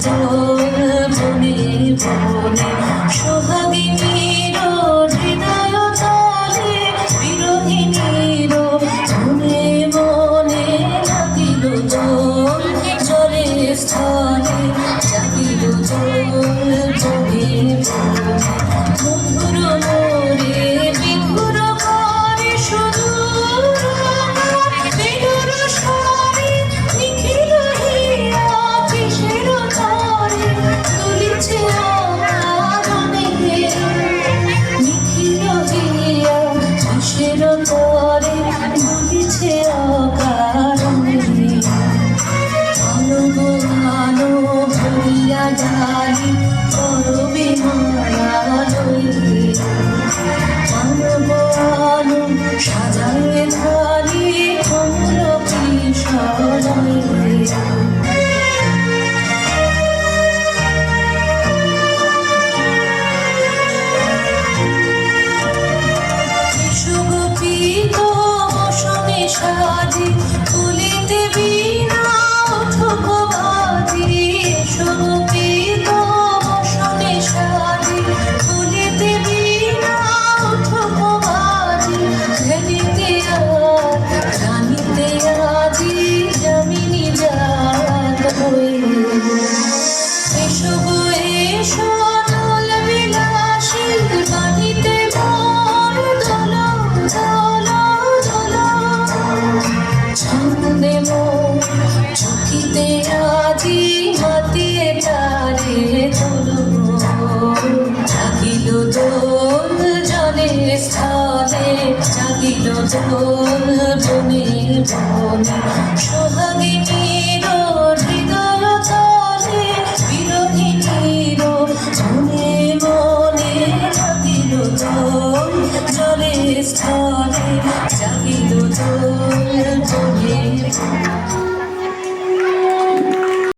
Don't leave, don't leave, don't. Saat. স্থলে জাগিল দোল বনে বনে সোহাগিনীর হৃদয় চলে বিরোহিনীর মনে মনে জাগিল দোল জলে স্থলে জাগিল দোল বনে বনে